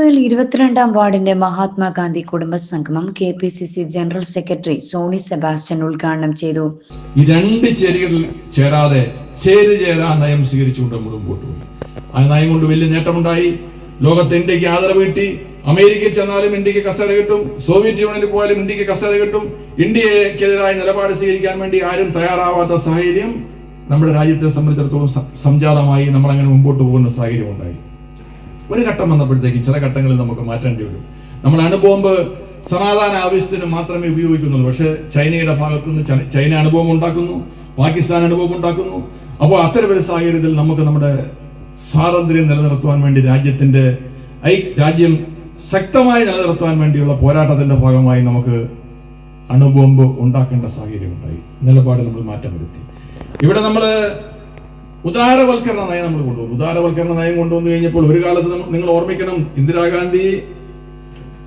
ഇരുപത്തിരണ്ടാം വാർഡിന്റെ മഹാത്മാഗാന്ധി കുടുംബ സംഗമം K P C C general secretary Sony Sebastian ഉദ്ഘാടനം ചെയ്തു. ഈ രണ്ട് ചേരികളിൽ ചേരാതെ ചേരി ചേരാ നയം സ്വീകരിച്ചുകൊണ്ട് നമ്മൾ മുമ്പോട്ട് ആ നയം കൊണ്ട് വലിയ നേട്ടമുണ്ടായി. ലോകത്ത് ഇന്ത്യയ്ക്ക് ആദരവ് കിട്ടി. അമേരിക്കയിൽ ചെന്നാലും ഇന്ത്യയ്ക്ക് കസേര കിട്ടും. സോവിയറ്റ് യൂണിയനിൽ പോയാലും ഇന്ത്യയ്ക്ക് കസേര കിട്ടും. ഇന്ത്യക്കെതിരായ നിലപാട് സ്വീകരിക്കാൻ വേണ്ടി ആരും തയ്യാറാവാത്ത സാഹചര്യം നമ്മുടെ രാജ്യത്തെ സംബന്ധിച്ചിടത്തോളം സംജാതമായി നമ്മൾ അങ്ങനെ മുമ്പോട്ട് പോകുന്ന സാഹചര്യം ഉണ്ടായി. ഒരു ഘട്ടം വന്നപ്പോഴത്തേക്ക് ചില ഘട്ടങ്ങളിൽ നമുക്ക് മാറ്റേണ്ടി വരും. നമ്മൾ അണുബോംബ് സമാധാന ആവശ്യത്തിന് മാത്രമേ ഉപയോഗിക്കുന്നുള്ളൂ. പക്ഷേ ചൈനയുടെ ഭാഗത്തു നിന്ന് ചൈന അനുഭവം ഉണ്ടാക്കുന്നു പാകിസ്ഥാൻ അനുഭവം ഉണ്ടാക്കുന്നു. അപ്പോൾ അത്തരമൊരു സാഹചര്യത്തിൽ നമുക്ക് നമ്മുടെ സ്വാതന്ത്ര്യം നിലനിർത്തുവാൻ വേണ്ടി രാജ്യത്തിന്റെ ഐ രാജ്യം ശക്തമായി നിലനിർത്താൻ വേണ്ടിയുള്ള പോരാട്ടത്തിന്റെ ഭാഗമായി നമുക്ക് അണുബോംബ് ഉണ്ടാക്കേണ്ട സാഹചര്യം ഉണ്ടായി. നിലപാട് നമ്മൾ മാറ്റം വരുത്തി. ഇവിടെ നമ്മൾ ഉദാരവൽക്കരണ നയം നമ്മൾ കൊണ്ടുവന്നു. ഉദാരവൽക്കരണ നയം കൊണ്ടുവന്നു കഴിഞ്ഞപ്പോൾ ഒരു കാലത്ത് നിങ്ങൾ ഓർമ്മിക്കണം ഇന്ദിരാഗാന്ധി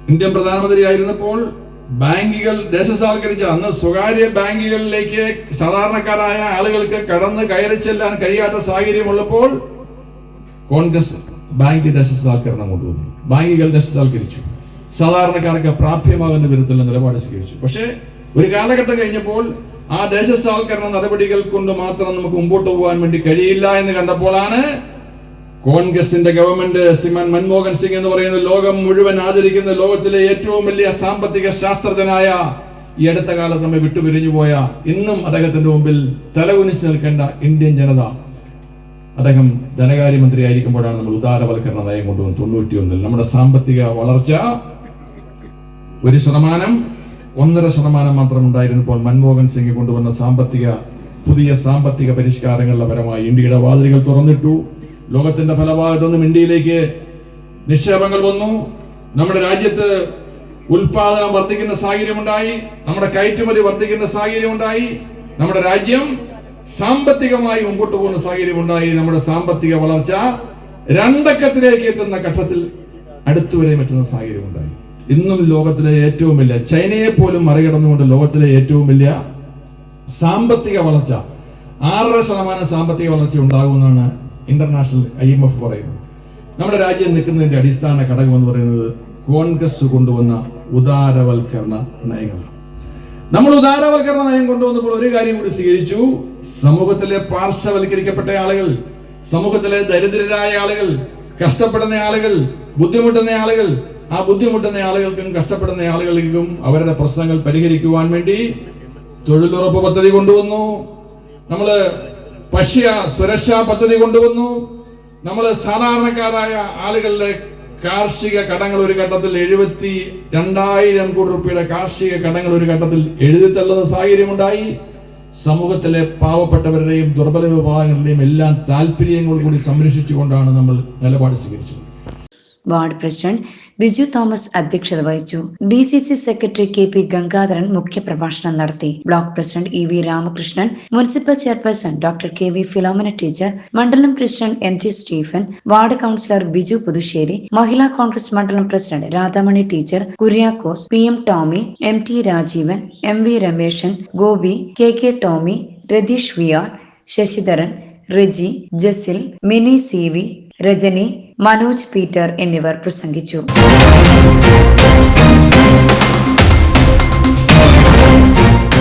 ഇന്ത്യൻ പ്രധാനമന്ത്രി ആയിരുന്നപ്പോൾ ബാങ്കുകൾ ദേശസാൽക്കരിച്ച അന്ന് സ്വകാര്യ ബാങ്കുകളിലേക്ക് സാധാരണക്കാരായ ആളുകൾക്ക് കടന്ന് കയറി ചെല്ലാൻ കഴിയാത്ത സാഹചര്യമുള്ളപ്പോൾ കോൺഗ്രസ് ബാങ്ക് ദേശസാൽക്കരണം കൊണ്ടുവന്നു. ബാങ്കുകൾ ദേശസാൽക്കരിച്ചു. സാധാരണക്കാർക്ക് പ്രാപ്യമാകുന്ന വിധത്തിലുള്ള നിലപാട് സ്വീകരിച്ചു. പക്ഷേ ഒരു കാലഘട്ടം കഴിഞ്ഞപ്പോൾ ആ ദേശസാൽക്കരണ നടപടികൾ കൊണ്ട് മാത്രം നമുക്ക് മുമ്പോട്ട് പോകാൻ വേണ്ടി കഴിയില്ല എന്ന് കണ്ടപ്പോഴാണ് കോൺഗ്രസിന്റെ ഗവൺമെന്റ് ശ്രീമാൻ മൻമോഹൻ സിംഗ് എന്ന് പറയുന്ന ലോകം മുഴുവൻ ആദരിക്കുന്ന ലോകത്തിലെ ഏറ്റവും വലിയ സാമ്പത്തിക ശാസ്ത്രജ്ഞനായ ഈ അടുത്ത കാലത്ത് നമ്മെ വിട്ടുപിരിഞ്ഞു പോയ ഇന്നും അദ്ദേഹത്തിന്റെ മുമ്പിൽ തലകുനിച്ച് നിൽക്കേണ്ട ഇന്ത്യൻ ജനത. അദ്ദേഹം ധനകാര്യമന്ത്രി ആയിരിക്കുമ്പോഴാണ് നമ്മൾ ഉദാരവൽക്കരണ നയം കൊണ്ടുവന്നത്. തൊണ്ണൂറ്റിയൊന്നിൽ നമ്മുടെ സാമ്പത്തിക വളർച്ച ഒരു ശതമാനം ഒന്നര ശതമാനം മാത്രം ഉണ്ടായിരുന്നപ്പോൾ മൻമോഹൻ സിംഗ് കൊണ്ടുവന്ന സാമ്പത്തിക പുതിയ സാമ്പത്തിക പരിഷ്കാരങ്ങളുടെ പരമായി ഇന്ത്യയുടെ വാതിലുകൾ തുറന്നിട്ടു. ലോകത്തിന്റെ ഭാഗത്തുനിന്നും ഇന്ത്യയിലേക്ക് നിക്ഷേപങ്ങൾ വന്നു. നമ്മുടെ രാജ്യത്ത് ഉൽപാദനം വർദ്ധിക്കുന്ന സാഹചര്യമുണ്ടായി. നമ്മുടെ കയറ്റുമതി വർദ്ധിക്കുന്ന സാഹചര്യമുണ്ടായി. നമ്മുടെ രാജ്യം സാമ്പത്തികമായി മുമ്പോട്ട് പോകുന്ന സാഹചര്യമുണ്ടായി. നമ്മുടെ സാമ്പത്തിക വളർച്ച രണ്ടക്കത്തിലേക്ക് എത്തുന്ന ഘട്ടത്തിൽ അടുത്തുവരെ എത്തുന്ന സാഹചര്യമുണ്ടായി. ഇന്നും ലോകത്തിലെ ഏറ്റവും വലിയ ചൈനയെ പോലും മറികടന്നുകൊണ്ട് ലോകത്തിലെ ഏറ്റവും വലിയ സാമ്പത്തിക വളർച്ച ആറര ശതമാനം സാമ്പത്തിക വളർച്ച ഉണ്ടാകുമെന്നാണ് ഇന്റർനാഷണൽ ഐ എം എഫ് പറയുന്നത്. നമ്മുടെ രാജ്യം നിൽക്കുന്നതിന്റെ അടിസ്ഥാന ഘടകം എന്ന് പറയുന്നത് കോൺഗ്രസ് കൊണ്ടുവന്ന ഉദാരവൽക്കരണ നയങ്ങളാണ് നമ്മൾ ഉദാരവൽക്കരണ നയം കൊണ്ടുവന്നപ്പോൾ ഒരു കാര്യം കൂടി സ്വീകരിച്ചു. സമൂഹത്തിലെ പാർശ്വവൽക്കരിക്കപ്പെട്ട ആളുകൾ സമൂഹത്തിലെ ദരിദ്രരായ ആളുകൾ കഷ്ടപ്പെടുന്ന ആളുകൾ ബുദ്ധിമുട്ടുന്ന ആളുകൾ ആ ബുദ്ധിമുട്ടുന്ന ആളുകൾക്കും കഷ്ടപ്പെടുന്ന ആളുകൾക്കും അവരുടെ പ്രശ്നങ്ങൾ പരിഹരിക്കുവാൻ വേണ്ടി തൊഴിലുറപ്പ് പദ്ധതി കൊണ്ടുവന്നു. നമ്മൾ ഭക്ഷ്യ സുരക്ഷാ പദ്ധതി കൊണ്ടുവന്നു. നമ്മൾ സാധാരണക്കാരായ ആളുകളുടെ കാർഷിക കടങ്ങൾ ഒരു ഘട്ടത്തിൽ എഴുപത്തി രണ്ടായിരം കോടി രൂപയുടെ കാർഷിക കടങ്ങൾ ഒരു ഘട്ടത്തിൽ എഴുതിത്തള്ളുന്ന സാഹചര്യമുണ്ടായി. സമൂഹത്തിലെ പാവപ്പെട്ടവരുടെയും ദുർബല വിഭാഗങ്ങളുടെയും എല്ലാം താല്പര്യങ്ങൾ കൂടി സംരക്ഷിച്ചുകൊണ്ടാണ് നമ്മൾ നിലപാട് സ്വീകരിച്ചത്. വാർഡ് പ്രസിഡന്റ് ബിജു തോമസ് അധ്യക്ഷത വഹിച്ചു. D C C secretary K P Gangadharan മുഖ്യപ്രഭാഷണം നടത്തി. Block president E V Ramakrishnan municipal chairperson doctor K V Philomina teacher മണ്ഡലം president M G Stephen ward councillor Biju Puthussery Mahila Congress മണ്ഡലം president Radhamani teacher Kuriakose P M Tomy M T Rajeevan M V Rameshan Gopi K K Tomy Ratheesh V R Sasidharan Riji Jasil Mini C V Rajani Manoj Peter എന്നിവർ പ്രസംഗിച്ചു.